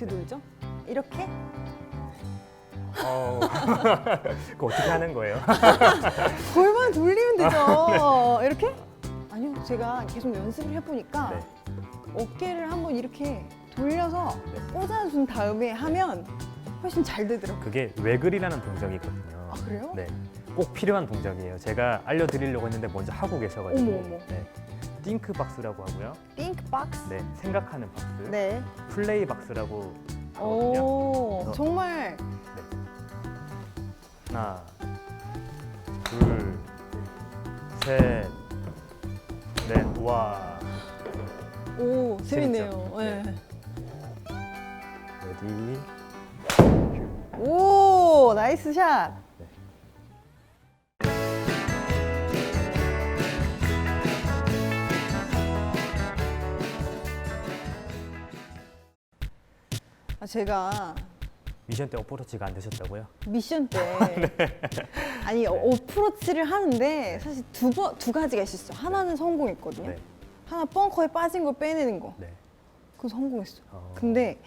어떻게 돌죠? 이렇게? 어, 그거 어떻게 하는 거예요? 골반 돌리면 되죠. 네. 이렇게? 아니요, 제가 계속 연습을 해보니까 네. 어깨를 한번 이렇게 돌려서 네. 꽂아준 다음에 하면 훨씬 잘 되더라고요. 그게 외글이라는 동작이거든요. 아 그래요? 네, 꼭 필요한 동작이에요. 제가 알려드리려고 했는데 먼저 하고 계셔가지고. 어머, 어머. 네. 띵크 박스라고 하고요. 띵크 박스. 네, 생각하는 박스. 네. 플레이 박스라고 하거든요. 오, 그래서- 정말 하나, 둘, 셋, 넷, 와. 오 재밌네요. 재밌죠? 네. 네. 레디. 오 나이스 샷. 아, 제가 미션 때 어프로치가 안 되셨다고요? 미션 때 네. 아니 어프로치를 하는데 사실 두, 번, 두 가지가 있었어요. 하나는 성공했거든요. 네. 하나 벙커에 빠진 거 빼내는 거. 네. 그거 성공했어요. 어. 근데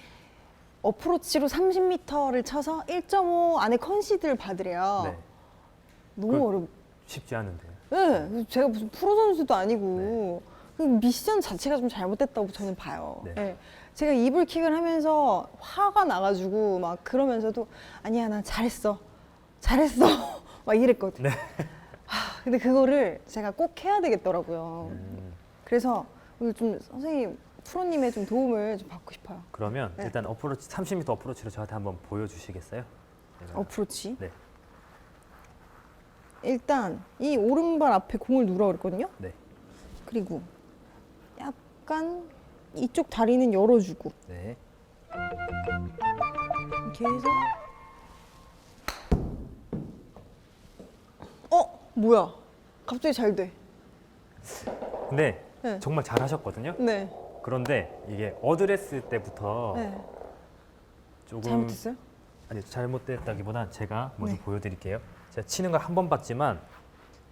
어프로치로 30m를 쳐서 1.5 안에 컨시드를 받으래요. 네. 너무 그- 어렵. 쉽지 않은데. 네, 제가 무슨 프로 선수도 아니고 그 미션 자체가 좀 잘못됐다고 저는 봐요. 네. 네. 제가 이불킥을 하면서 화가 나가지고 막 그러면서도 아니야 난 잘했어, 잘했어 막 이랬거든요. 네. 하, 근데 그거를 제가 꼭 해야 되겠더라고요. 음, 그래서 오늘 좀 선생님 프로님의 좀 도움을 좀 받고 싶어요. 그러면 네. 일단 어프로치 30m 어프로치로 저한테 한번 보여주시겠어요? 제가- 어프로치. 네. 일단 이 오른발 앞에 공을 누라 그랬거든요. 네. 그리고 약간 이쪽 다리는 열어주고 네. 이렇게 해서 어 뭐야 갑자기 잘 돼. 근데 네. 정말 잘하셨거든요. 네. 그런데 이게 어드레스 때부터 네. 조금 잘못했어요? 아니 잘못됐다기보단 제가 먼저 네. 보여드릴게요. 제가 치는 걸 한 번 봤지만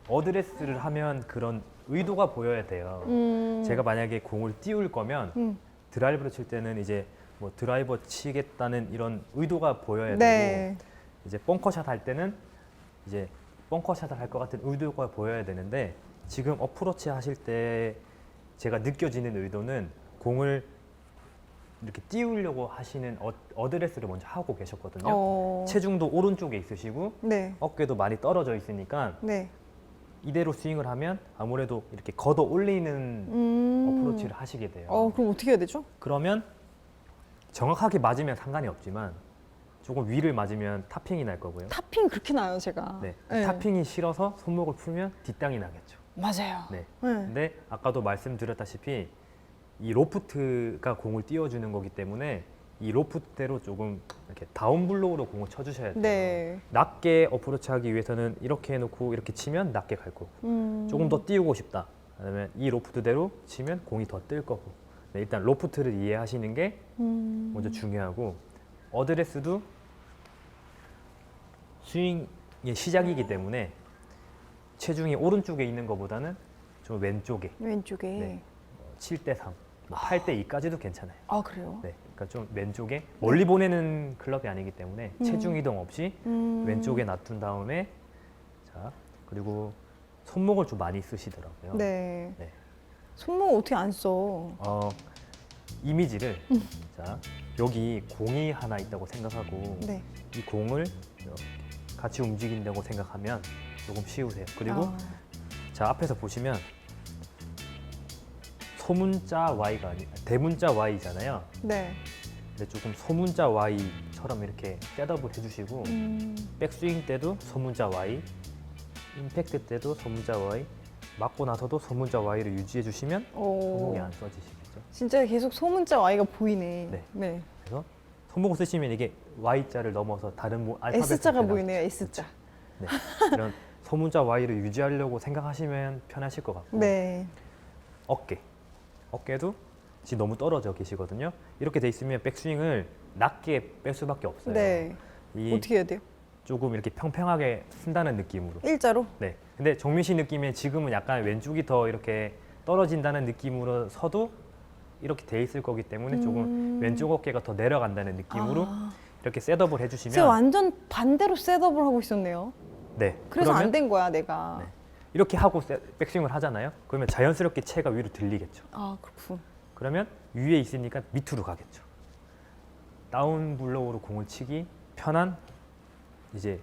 어드레스를 하면 그런 의도가 보여야 돼요. 음. 제가 만약에 공을 띄울 거면 음. 드라이브를 칠 때는 이제 뭐 드라이버 치겠다는 이런 의도가 보여야 되고 네. 이제 벙커샷 할 때는 이제 벙커샷을 할 것 같은 의도가 보여야 되는데 지금 어프로치 하실 때 제가 느껴지는 의도는 공을 이렇게 띄우려고 하시는 어, 어드레스를 먼저 하고 계셨거든요. 어. 체중도 오른쪽에 있으시고 네. 어깨도 많이 떨어져 있으니까 네. 이대로 스윙을 하면 아무래도 이렇게 걷어 올리는 음. 어프로치를 하시게 돼요. 어 그럼 어떻게 해야 되죠? 그러면 정확하게 맞으면 상관이 없지만 조금 위를 맞으면 타핑이 날 거고요. 타핑 그렇게 나요 제가. 네. 네. 타핑이 싫어서 손목을 풀면 뒷땅이 나겠죠. 맞아요. 네. 네. 근데 아까도 말씀드렸다시피 이 로프트가 공을 띄워주는 거기 때문에 이 로프트대로 조금 이렇게 다운 블로우로 공을 쳐주셔야 돼요. 네. 낮게 어프로치하기 위해서는 이렇게 해놓고 이렇게 치면 낮게 갈 거고 음. 조금 더 띄우고 싶다. 그러면 이 로프트대로 치면 공이 더 뜰 거고. 네, 일단 로프트를 이해하시는 게 음. 먼저 중요하고 어드레스도 스윙의 시작이기 때문에 체중이 오른쪽에 있는 것보다는 좀 왼쪽에 왼쪽에. 네. 7대 3, 뭐 8대 2까지도 괜찮아요. 아 그래요? 네, 그러니까 좀 왼쪽에 멀리 보내는 클럽이 아니기 때문에 음. 체중 이동 없이 음. 왼쪽에 놔둔 다음에 자 그리고 손목을 좀 많이 쓰시더라고요. 네. 네. 손목 어떻게 안 써? 어, 이미지를 음. 자 여기 공이 하나 있다고 생각하고 네. 이 공을 이렇게 같이 움직인다고 생각하면 조금 쉬우세요. 그리고 아, 자 앞에서 보시면 소문자 Y가 아니 대문자 Y잖아요. 네. 근데 조금 소문자 Y처럼 이렇게 셋업을 해주시고 음. 백스윙 때도 소문자 Y, 임팩트 때도 소문자 Y, 맞고 나서도 소문자 Y를 유지해 주시면 오. 손목이 안 써지시겠죠. 진짜 계속 소문자 Y가 보이네. 네. 네. 그래서 손목을 쓰시면 이게 Y자를 넘어서 다른 뭐 알파벳 S자가 보이네요. S자. 네. 이런 소문자 Y를 유지하려고 생각하시면 편하실 것 같고 네. 어깨 어깨도 지금 너무 떨어져 계시거든요. 이렇게 돼 있으면 백스윙을 낮게 뺄 수밖에 없어요. 네. 이 어떻게 해야 돼요? 조금 이렇게 평평하게 쓴다는 느낌으로. 일자로? 네. 근데 정민 씨 느낌에 지금은 약간 왼쪽이 더 이렇게 떨어진다는 느낌으로 서도 이렇게 돼 있을 거기 때문에 조금 음. 왼쪽 어깨가 더 내려간다는 느낌으로 아. 이렇게 셋업을 제가 해주시면 완전 반대로 셋업을 하고 있었네요. 네 그래서 그러면 안 된 거야, 내가. 네. 이렇게 하고 세- 백스윙을 하잖아요. 그러면 자연스럽게 채가 위로 들리겠죠. 아, 그렇군. 그러면 위에 있으니까 밑으로 가겠죠. 다운 블로우로 공을 치기 편한 이제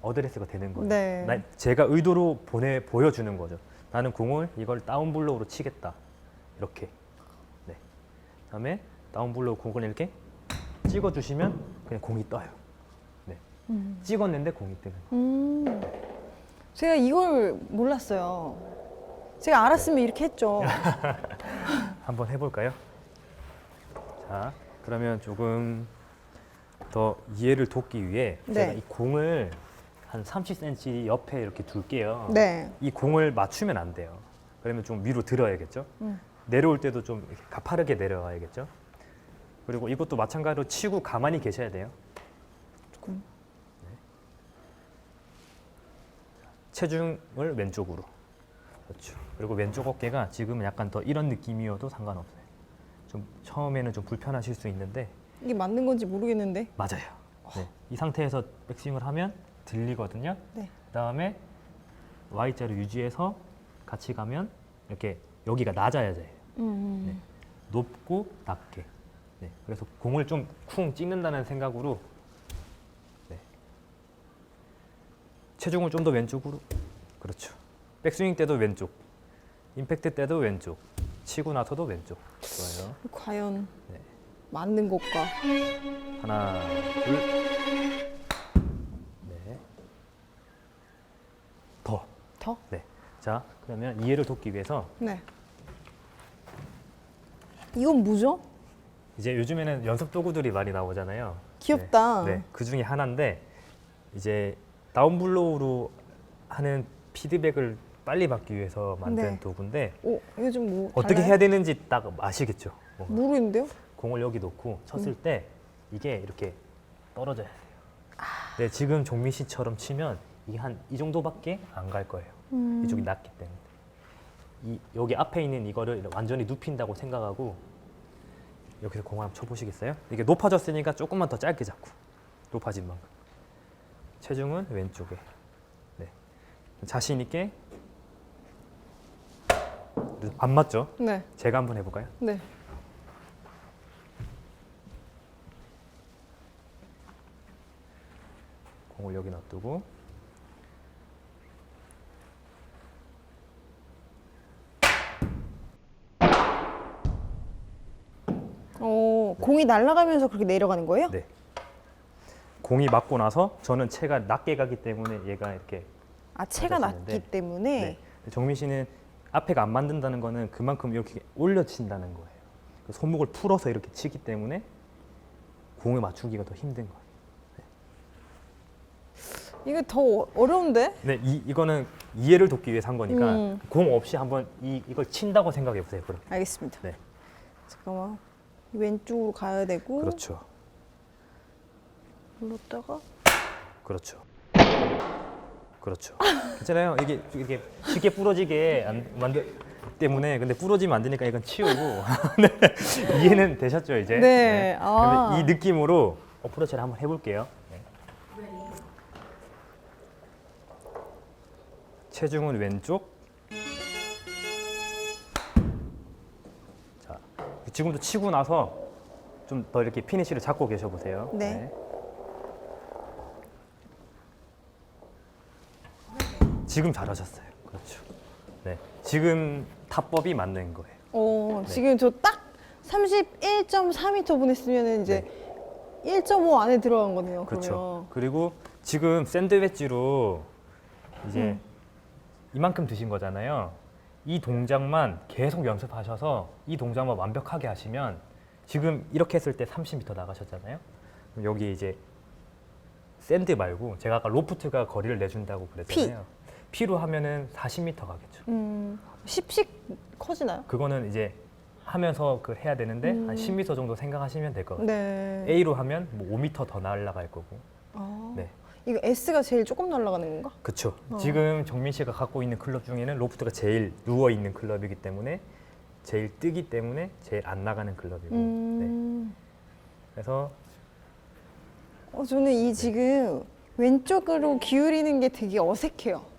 어드레스가 되는 거예요. 네. 나- 제가 의도로 보내 보여주는 거죠. 나는 공을 이걸 다운 블로우로 치겠다. 이렇게. 네. 그다음에 다운 블로우 공을 이렇게 찍어 주시면 그냥 공이 떠요. 네. 음. 찍었는데 공이 뜨는. 거예요. 음. 제가 이걸 몰랐어요. 제가 알았으면 이렇게 했죠. 한번 해볼까요? 자, 그러면 조금 더 이해를 돕기 위해 네. 제가 이 공을 한 30cm 옆에 이렇게 둘게요. 네. 이 공을 맞추면 안 돼요. 그러면 좀 위로 들어야겠죠. 음. 내려올 때도 좀 이렇게 가파르게 내려와야겠죠. 그리고 이것도 마찬가지로 치고 가만히 계셔야 돼요. 조금. 체중을 왼쪽으로. 그렇죠. 그리고 왼쪽 어깨가 지금은 약간 더 이런 느낌이어도 상관없어요. 좀 처음에는 좀 불편하실 수 있는데 이게 맞는 건지 모르겠는데. 맞아요. 네. 이 상태에서 백스윙을 하면 들리거든요. 네. 그다음에 Y자를 유지해서 같이 가면 이렇게 여기가 낮아야 돼요. 음. 네. 높고 낮게. 네. 그래서 공을 좀 쿵 찍는다는 생각으로 체중을 좀 더 왼쪽으로. 그렇죠. 백스윙 때도 왼쪽. 임팩트 때도 왼쪽. 치고 나서도 왼쪽. 좋아요. 과연 네. 맞는 것과. 하나, 둘. 네. 더. 더? 네. 자, 그러면 이해를 돕기 위해서 네. 이건 뭐죠? 이제 요즘에는 연습 도구들이 많이 나오잖아요. 귀엽다. 네. 네. 그 중에 하나인데 이제 다운블로우로 하는 피드백을 빨리 받기 위해서 만든 네. 도구인데 오, 이거 좀 뭐. 어떻게? 해야 되는지 딱 아시겠죠? 뭔가. 모르겠는데요? 공을 여기 놓고 쳤을 음. 때 이게 이렇게 떨어져야 돼요. 아. 네, 지금 종민 씨처럼 치면 이게 한 이 정도밖에 안 갈 거예요. 음. 이쪽이 낮기 때문에. 이 여기 앞에 있는 이거를 완전히 눕힌다고 생각하고 여기서 공을 한번 쳐보시겠어요? 이게 높아졌으니까 조금만 더 짧게 잡고 높아진 만큼. 체중은 왼쪽에. 네. 자신 있게. 안 맞죠? 네. 제가 한번 해볼까요? 네. 공을 여기 놔두고 어, 공이 날아가면서 그렇게 내려가는 거예요? 네. 공이 맞고 나서 저는 채가 낮게 가기 때문에 얘가 이렇게 아, 맞았었는데. 낮기 때문에. 네. 정민 씨는 앞에가 안 만든다는 거는 그만큼 이렇게 올려 친다는 거예요. 그 손목을 풀어서 이렇게 치기 때문에 공을 맞추기가 더 힘든 거예요. 이게 더 어- 어려운데? 네, 이 이거는 이해를 돕기 위해서 한 거니까 음. 공 없이 한번 이 이걸 친다고 생각해 보세요. 그럼. 알겠습니다. 네. 잠깐만. 왼쪽으로 가야 되고. 그렇죠. 눌렀다가. 그렇죠. 그렇죠. 괜찮아요. 이게 이게 쉽게 부러지게 안 만들 때문에 근데 부러지면 안 되니까 이건 치우고 네. 이해는 되셨죠 이제? 네. 아. 그러면 이 느낌으로 어프로치를 한번 해볼게요. 네. 체중은 왼쪽. 자, 지금도 치고 나서 좀 더 이렇게 피니시를 잡고 계셔 보세요. 네. 지금 잘하셨어요. 그렇죠. 네. 지금 타법이 맞는 거예요. 어, 네. 지금 저 딱 31.4m 보냈으면 이제 1.5 안에 들어간 거네요. 네. 그렇죠. 그러면. 그리고 지금 샌드웨지로 이제 음. 이만큼 드신 거잖아요. 이 동작만 계속 연습하셔서 이 동작만 완벽하게 하시면 지금 이렇게 했을 때 30m 나가셨잖아요. 그럼 여기 이제 샌드 말고 제가 아까 로프트가 거리를 내준다고 그랬잖아요. 피. 로 하면은 40m 가겠죠. 음, 10씩 커지나요? 그거는 이제 하면서 그 해야 되는데 음. 한 10m 정도 생각하시면 될 것 같아요. 네. A로 하면 뭐 5m 더 날아갈 거고. 아, 네. 이거 S가 제일 조금 날아가는 건가? 그렇죠. 어. 지금 정민 씨가 갖고 있는 클럽 중에는 로프트가 제일 누워 있는 클럽이기 때문에 제일 뜨기 때문에 제일 안 나가는 클럽이고 네. 음. 그래서 어, 저는 이 지금 왼쪽으로 기울이는 게 되게 어색해요.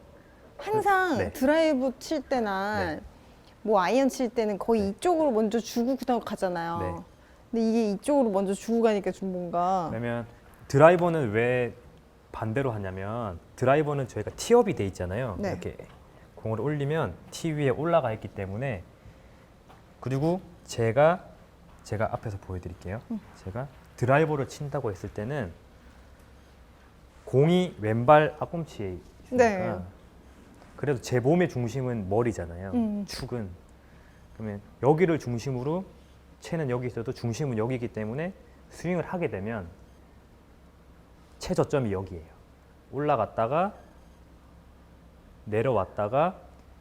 항상 네. 드라이브 칠 때나 네. 뭐 아이언 칠 때는 거의 이쪽으로 먼저 주고 그다음 가잖아요. 네. 근데 이게 이쪽으로 먼저 주고 가니까 좀 뭔가 그러면 드라이버는 왜 반대로 하냐면 드라이버는 저희가 티업이 돼 있잖아요. 네. 이렇게 공을 올리면 티 위에 올라가 있기 때문에 그리고 제가 제가 앞에서 보여드릴게요. 음. 제가 드라이버를 친다고 했을 때는 공이 왼발 앞꿈치에 있으니까 네. 그래도 제 몸의 중심은 머리잖아요. 음. 축은 그러면 여기를 중심으로 채는 여기 있어도 중심은 여기이기 때문에 스윙을 하게 되면 최저점이 여기예요. 올라갔다가 내려왔다가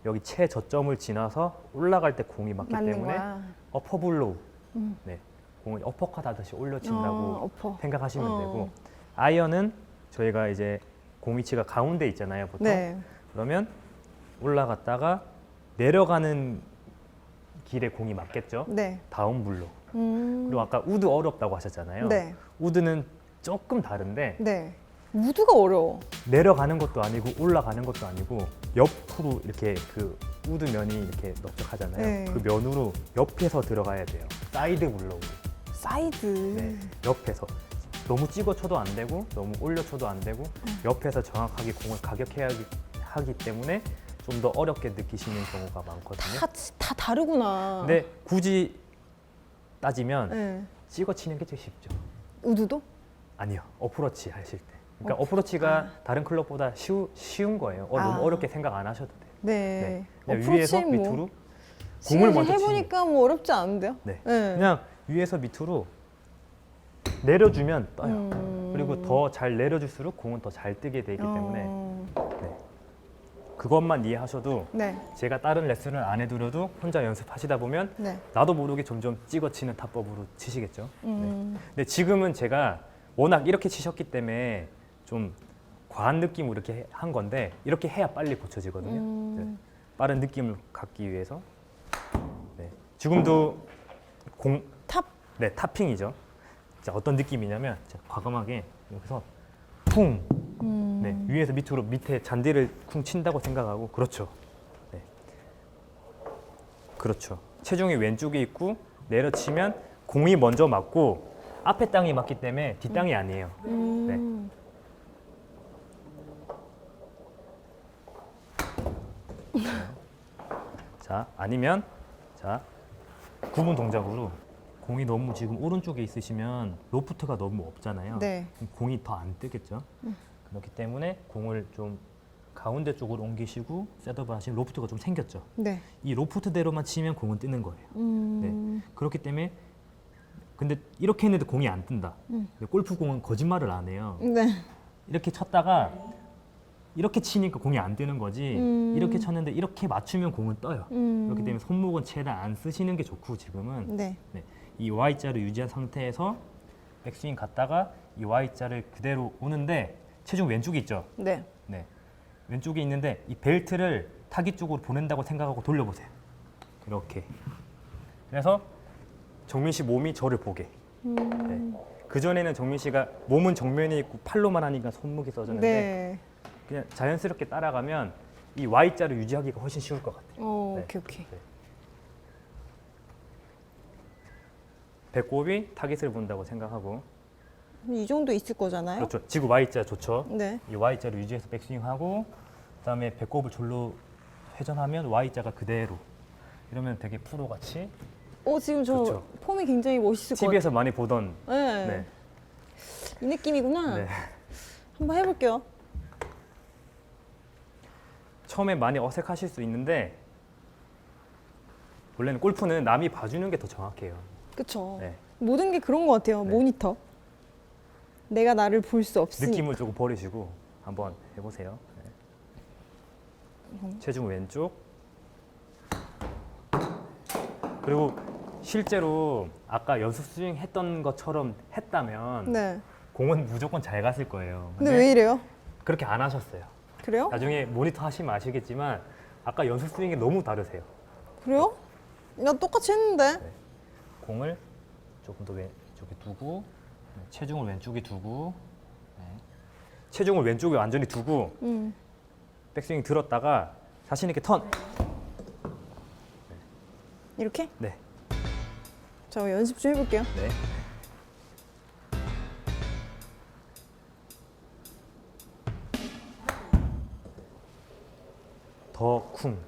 여기 최저점을 지나서 올라갈 때 공이 맞기 맞는 때문에 거야. 어퍼 블로우, 음. 네, 공을 어퍼컷 하듯이 올려친다고 어. 생각하시면 어. 되고 아이언은 저희가 이제 공 위치가 가운데 있잖아요, 보통. 네. 그러면 올라갔다가 내려가는 길에 공이 맞겠죠. 네. 다운 블로. 음. 그리고 아까 우드 어렵다고 하셨잖아요. 네. 우드는 조금 다른데 네. 우드가 어려워. 내려가는 것도 아니고 올라가는 것도 아니고 옆으로 이렇게 그 우드 면이 이렇게 넓적하잖아요. 네. 그 면으로 옆에서 들어가야 돼요. 사이드 블로우. 사이드. 네. 옆에서 너무 찍어 쳐도 안 되고 너무 올려 쳐도 안 되고 음. 옆에서 정확하게 공을 가격해야 하기, 하기 때문에 좀 더 어렵게 느끼시는 경우가 많거든요. 다, 다 다르구나. 근데 굳이 따지면 네. 찍어 치는 게 제일 쉽죠. 우드도? 아니요. 어프로치 하실 때. 그러니까 어프- 어, 프로치가 아. 다른 클럽보다 쉬우, 쉬운 거예요. 어, 아. 너무 어렵게 생각 안 하셔도 돼요. 네. 그냥 어프로치 위에서 뭐 밑으로 공을 지금 먼저 치는 해보니까 뭐 어렵지 않은데요? 네. 네. 그냥 위에서 밑으로 내려주면 떠요. 음. 그리고 더 잘 내려줄수록 공은 더 잘 뜨게 되기 때문에 어, 그것만 이해하셔도 네. 제가 다른 레슨을 안 해드려도 혼자 연습하시다 보면 네. 나도 모르게 점점 찍어치는 탑법으로 치시겠죠. 네. 음. 근데 지금은 제가 워낙 이렇게 치셨기 때문에 좀 과한 느낌으로 이렇게 해- 한 건데 이렇게 해야 빨리 고쳐지거든요. 음. 네. 빠른 느낌을 갖기 위해서 네. 지금도 공, 탑. 네 탑핑이죠. 자, 어떤 느낌이냐면 자, 과감하게 여기서 쿵 음. 네, 위에서 밑으로 밑에 잔디를 쿵 친다고 생각하고 그렇죠. 네. 그렇죠. 체중이 왼쪽에 있고 내려치면 공이 먼저 맞고 앞에 땅이 맞기 때문에 뒷 땅이 아니에요. 음. 자, 아니면 자, 구분 동작으로 공이 너무 지금 오른쪽에 있으시면 로프트가 너무 없잖아요. 네. 그럼 공이 더 안 뜨겠죠. 그렇기 때문에 공을 좀 가운데 쪽으로 옮기시고 셋업을 하시면 로프트가 좀 생겼죠. 네. 이 로프트대로만 치면 공은 뜨는 거예요. 음. 그렇기 때문에 근데 이렇게 했는데 공이 안 뜬다. 음. 근데 골프 공은 거짓말을 안 해요. 네. 이렇게 쳤다가 이렇게 치니까 공이 안 뜨는 거지. 음. 이렇게 쳤는데 이렇게 맞추면 공은 떠요. 음. 그렇기 때문에 손목은 최대한 안 쓰시는 게 좋고 지금은 네. 이 Y자를 유지한 상태에서 백스윙 갔다가 이 Y자를 그대로 오는데 체중 왼쪽에 있죠. 네. 네. 왼쪽에 있는데 이 벨트를 타깃 쪽으로 보낸다고 생각하고 돌려보세요. 이렇게. 그래서 정민 씨 몸이 저를 보게. 음. 네. 그 전에는 정민 씨가 몸은 정면에 있고 팔로만 하니까 손목이 써졌는데 네. 그냥 자연스럽게 따라가면 이 Y자를 유지하기가 훨씬 쉬울 것 같아요. 어, 네. 오케이, 오케이. 배꼽이 타깃을 본다고 생각하고 이 정도 있을 거잖아요? 그렇죠. 지구 Y자 좋죠. 네. 이 Y자를 유지해서 백스윙하고 그다음에 배꼽을 졸로 회전하면 Y자가 그대로 이러면 되게 프로같이 어, 지금 저 그렇죠. 폼이 굉장히 멋있을 것 같아요. TV에서 많이 보던 네. 네. 이 느낌이구나. 네. 한번 해볼게요. 처음에 많이 어색하실 수 있는데 원래는 골프는 남이 봐주는 게 더 정확해요. 그쵸. 네. 모든 게 그런 것 같아요. 네. 모니터. 내가 나를 볼 수 없으니. 느낌을 조금 버리시고 한번 해보세요. 네. 체중 왼쪽. 그리고 실제로 아까 연습 스윙 했던 것처럼 했다면 네. 공은 무조건 잘 갔을 거예요. 근데 왜 이래요? 그렇게 안 하셨어요. 그래요? 나중에 모니터 하시면 아시겠지만 아까 연습 스윙이 너무 다르세요. 그래요? 나 똑같이 했는데. 네. 공을 조금 더 왼쪽에 두고 네, 체중을 왼쪽에 두고 네. 체중을 왼쪽에 완전히 두고 음. 백스윙 들었다가 자신 있게 턴. 이렇게? 네. 자, 연습 좀 해볼게요. 네. 더 쿵.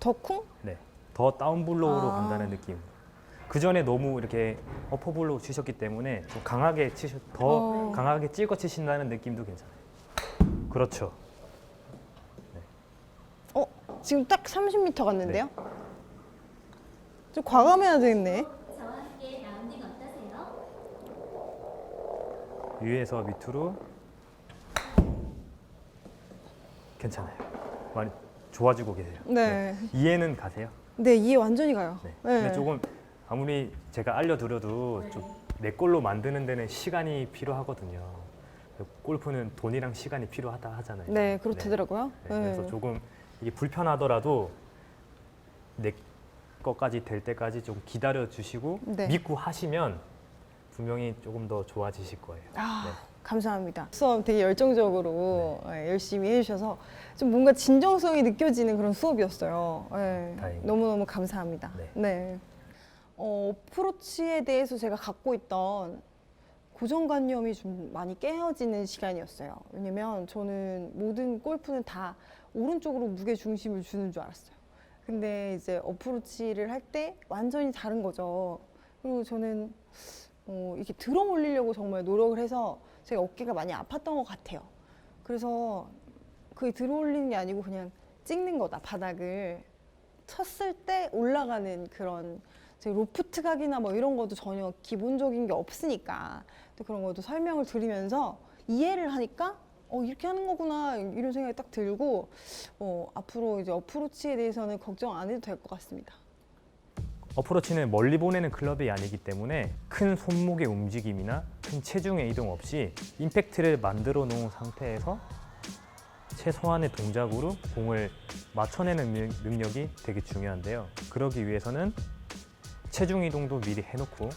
덕쿵? 네. 더 다운 블로우로 아. 간다는 느낌. 그 전에 너무 이렇게 어퍼블로우 치셨기 때문에 좀 강하게 치셔 더 어. 강하게 찍어 치신다는 느낌도 괜찮아요. 그렇죠. 어, 지금 딱 30m 갔는데요? 좀 과감해야 되겠네. 저와 함께 라운딩 어떠세요? 위에서 밑으로 괜찮아요. 많이 좋아지고 계세요. 네. 이해는 가세요? 네, 이해 완전히 가요. 네. 네. 근데 조금 아무리 제가 알려드려도 좀내 걸로 만드는 데는 시간이 필요하거든요. 골프는 돈이랑 시간이 필요하다 하잖아요. 네, 그렇다더라고요. 네, 그래서 네. 조금 이게 불편하더라도 내 것까지 될 때까지 좀 기다려 주시고 네. 믿고 하시면 분명히 조금 더 좋아지실 거예요. 아, 네. 감사합니다. 수업 되게 열정적으로 예, 열심히 해주셔서 좀 뭔가 진정성이 느껴지는 그런 수업이었어요. 예, 다행이네요. 너무너무 감사합니다. 네. 네. 어, 어프로치에 대해서 제가 갖고 있던 고정관념이 좀 많이 깨어지는 시간이었어요. 왜냐면 저는 모든 골프는 다 오른쪽으로 무게 중심을 주는 줄 알았어요. 근데 이제 어프로치를 할 때 완전히 다른 거죠. 그리고 저는 어, 이렇게 들어 올리려고 정말 노력을 해서 제가 어깨가 많이 아팠던 것 같아요. 그래서 그게 들어 올리는 게 아니고 그냥 찍는 거다, 바닥을. 쳤을 때 올라가는 그런 제 로프트 각이나 뭐 이런 것도 전혀 기본적인 게 없으니까 또 그런 것도 설명을 드리면서 이해를 하니까 어 이렇게 하는 거구나 이런 생각이 딱 들고 어 앞으로 이제 어프로치에 대해서는 걱정 안 해도 될 것 같습니다. 어프로치는 멀리 보내는 클럽이 아니기 때문에 큰 손목의 움직임이나 큰 체중의 이동 없이 임팩트를 만들어 놓은 상태에서 최소한의 동작으로 공을 맞춰내는 능- 능력이 되게 중요한데요. 그러기 위해서는 체중 이동도 미리 해놓고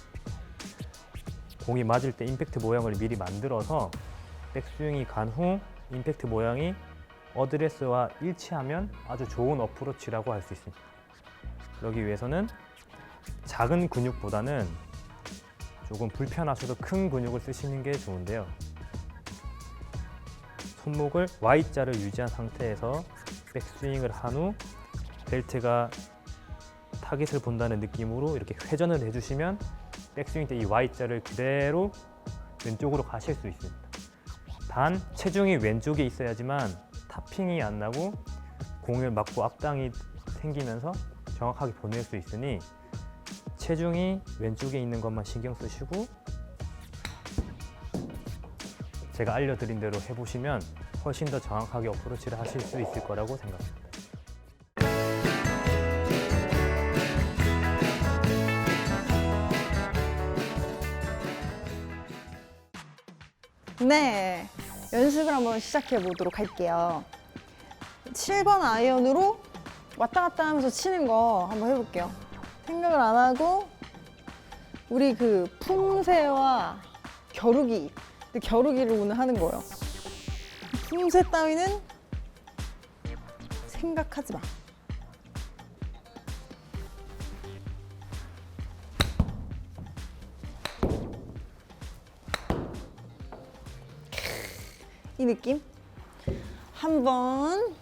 공이 맞을 때 임팩트 모양을 미리 만들어서 백스윙이 간 후 임팩트 모양이 어드레스와 일치하면 아주 좋은 어프로치라고 할 수 있습니다. 그러기 위해서는 작은 근육보다는 조금 불편하셔도 큰 근육을 쓰시는 게 좋은데요. 손목을 Y자를 유지한 상태에서 백스윙을 한 후 벨트가 타깃을 본다는 느낌으로 이렇게 회전을 해주시면 백스윙 때 이 Y자를 그대로 왼쪽으로 가실 수 있습니다. 단 체중이 왼쪽에 있어야지만 타핑이 안 나고 공을 맞고 앞당이 생기면서 정확하게 보낼 수 있으니 체중이 왼쪽에 있는 것만 신경 쓰시고 제가 알려드린 대로 해보시면 훨씬 더 정확하게 어프로치를 하실 수 있을 거라고 생각합니다. 네, 연습을 한번 시작해 보도록 할게요. 7번 아이언으로 왔다 갔다 하면서 치는 거 한번 해볼게요. 생각을 안 하고 우리 그 품새와 겨루기, 근데 겨루기를 오늘 하는 거예요. 품새 따위는 생각하지 마. 이 느낌? 한 번.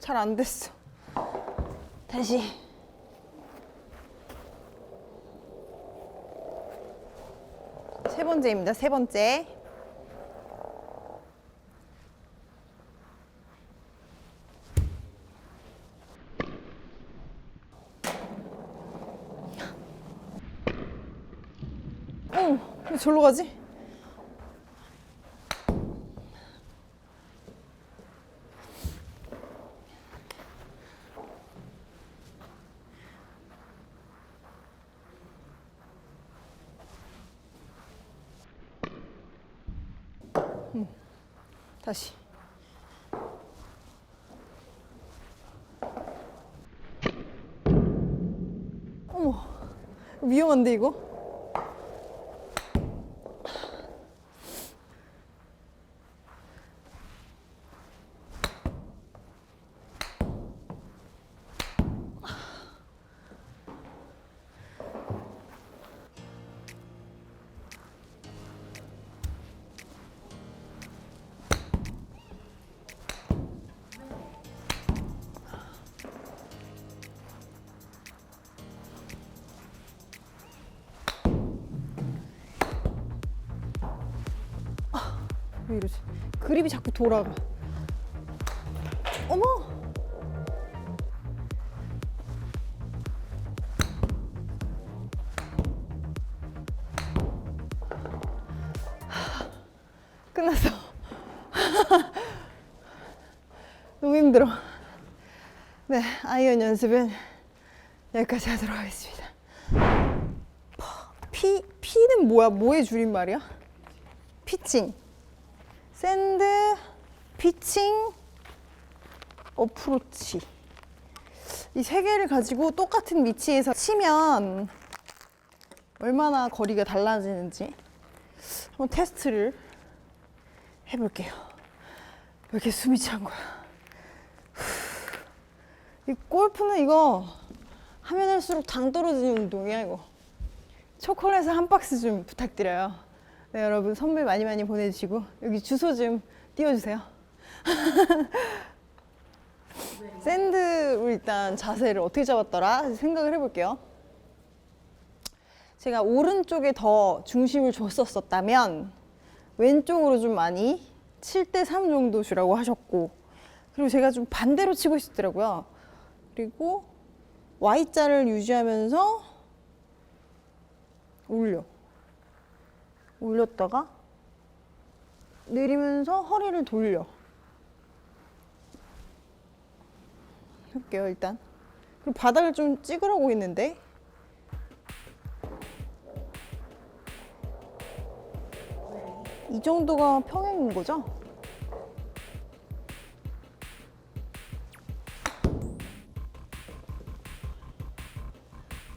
잘 안 됐어. 다시. 세 번째입니다. 세 번째. 왜 절로 가지? 음, 다시. 어머, 위험한데 이거? 왜 이러지? 그립이 자꾸 돌아가. 어머! 끝났어. 너무 힘들어. 네, 아이언 연습은 여기까지 하도록 하겠습니다. 피, 피는 뭐야? 뭐의 줄임말이야? 피칭. 샌드, 피칭, 어프로치. 이 세 개를 가지고 똑같은 위치에서 치면 얼마나 거리가 달라지는지 한번 테스트를 해볼게요. 왜 이렇게 숨이 찬 거야? 이 골프는 이거 하면 할수록 당 떨어지는 운동이야 이거. 초콜릿 한 박스 좀 부탁드려요. 네, 여러분 선물 많이 많이 보내주시고 여기 주소 좀 띄워주세요. 샌드로 일단 자세를 어떻게 잡았더라 생각을 해볼게요. 제가 오른쪽에 더 중심을 줬었었다면 왼쪽으로 좀 많이 7대 3 정도 주라고 하셨고 그리고 제가 좀 반대로 치고 있었더라고요. 그리고 Y자를 유지하면서 올려. 올렸다가 내리면서 허리를 돌려. 해볼게요, 일단. 그리고 바닥을 좀 찍으라고 했는데. 이 정도가 평행인 거죠?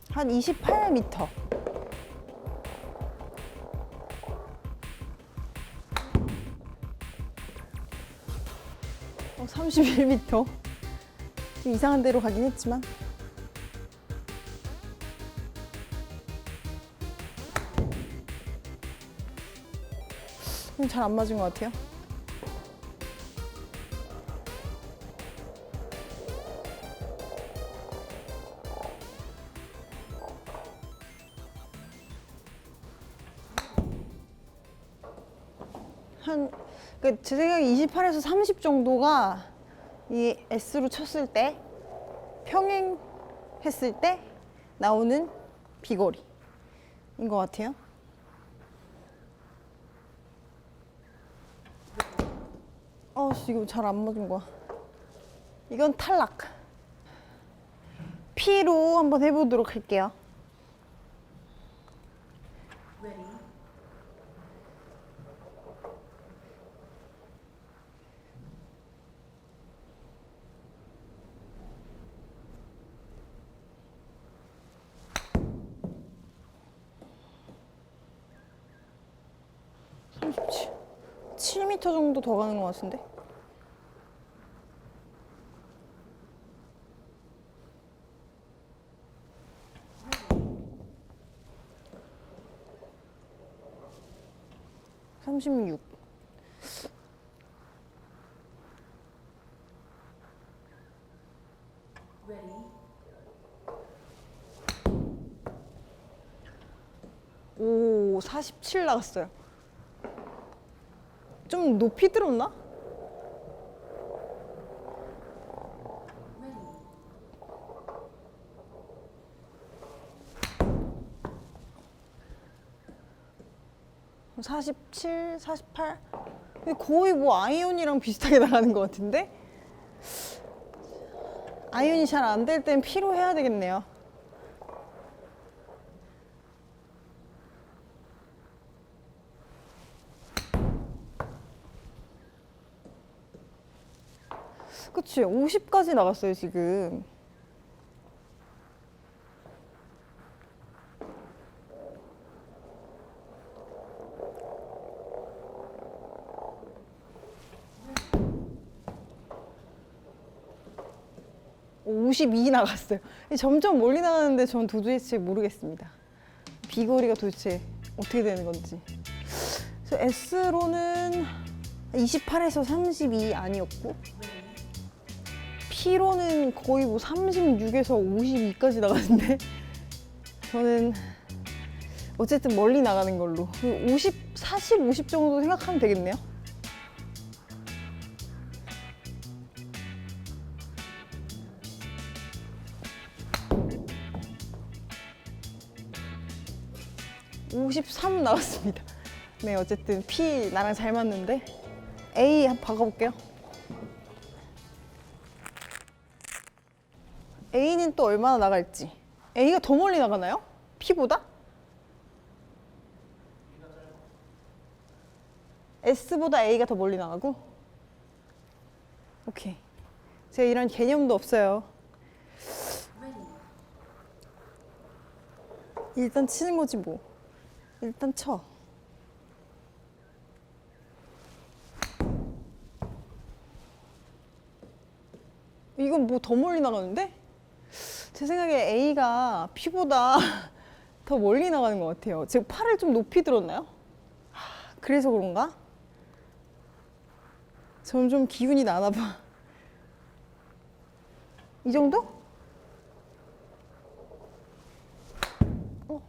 한 28m. 31m. 좀 이상한 데로 가긴 했지만. 잘 안 맞은 것 같아요. 한, 그제 생각에 28에서 30 정도가 이 S로 쳤을 때 평행했을 때 나오는 비거리인 것 같아요. 어, 씨, 이거 잘안 맞은 거야. 이건 탈락. P로 한번 해보도록 할게요. 삼십칠. 7m 정도 더 가는 것 같은데? 삼십육. 오, 47 나갔어요. 좀 높이 들었나? 사십칠, 사십팔. 거의 뭐 아이언이랑 비슷하게 나가는 것 같은데? 아이언이 잘 안 될 땐 피로 해야 되겠네요. 그치 50까지 나갔어요 지금. (52) 나갔어요. 점점 멀리 나가는데 전 도대체 모르겠습니다. 비거리가 도대체 어떻게 되는 건지. S로는 28에서 32 아니었고 P로는 거의 뭐 36에서 52까지 나가는데 저는 어쨌든 멀리 나가는 걸로 50, 40, 50 정도 생각하면 되겠네요. (53) 나왔습니다. 네 어쨌든 P 나랑 잘 맞는데 A 한번 박아볼게요. A는 또 얼마나 나갈지. A가 더 멀리 나가나요? P보다? S보다 A가 더 멀리 나가고? 오케이. 제가 이런 개념도 없어요. 일단 치는 거지 뭐. 일단 쳐. 이건 뭐 더 멀리 나가는데? 제 생각에 A가 P보다 더 멀리 나가는 것 같아요. 제가 팔을 좀 높이 들었나요? 하, 그래서 그런가? 점점 기운이 나나 봐. 이 정도? 어,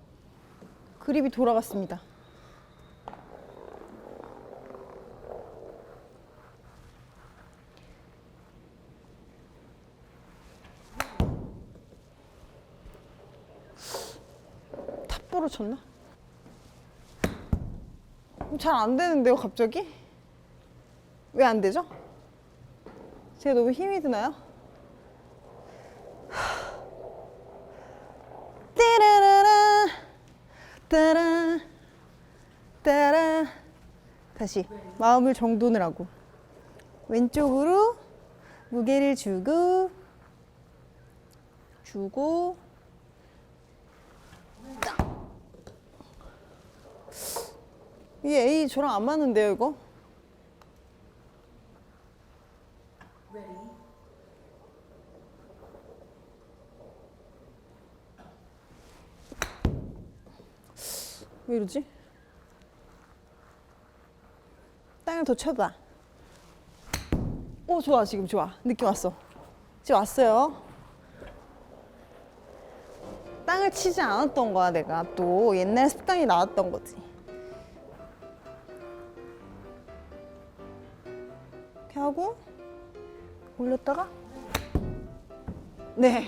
그립이 돌아갔습니다. 탑보로 쳤나? 잘 안 되는데요, 갑자기? 왜 안 되죠? 제가 너무 힘이 드나요? 띠라라라 따라 따라 다시 마음을 정돈을 하고 왼쪽으로 무게를 주고 주고 이 A 저랑 안 맞는데요, 이거? 왜 이러지? 땅을 더 쳐봐. 오, 좋아, 지금 좋아. 느낌 왔어. 지금 왔어요. 땅을 치지 않았던 거야, 내가 또. 옛날 습관이 나왔던 거지. 하고 올렸다가? 네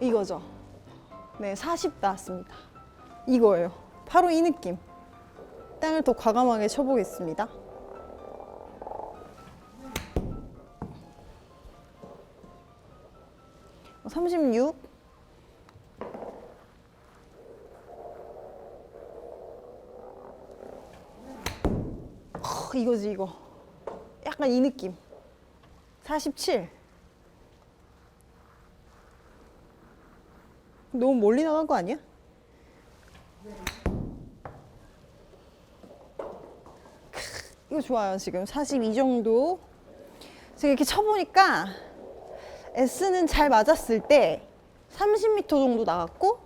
이거죠. 네 40 나왔습니다. 이거예요. 바로 이 느낌. 땅을 더 과감하게 쳐보겠습니다. (36) 어, 이거지 이거 약간 이 느낌. 47. 너무 멀리 나간 거 아니야? 크, 이거 좋아요, 지금. 42 정도. 제가 이렇게 쳐보니까 S는 잘 맞았을 때 30m 정도 나갔고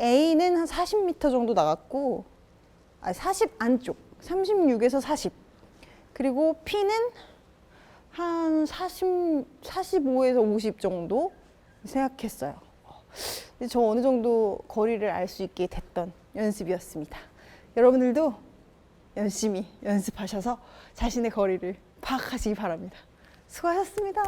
A는 한 40m 정도 나갔고 아, 40 안쪽. 36에서 40. 그리고 P는 한 40, 45에서 50 정도 생각했어요. 저 어느 정도 거리를 알 수 있게 됐던 연습이었습니다. 여러분들도 열심히 연습하셔서 자신의 거리를 파악하시기 바랍니다. 수고하셨습니다.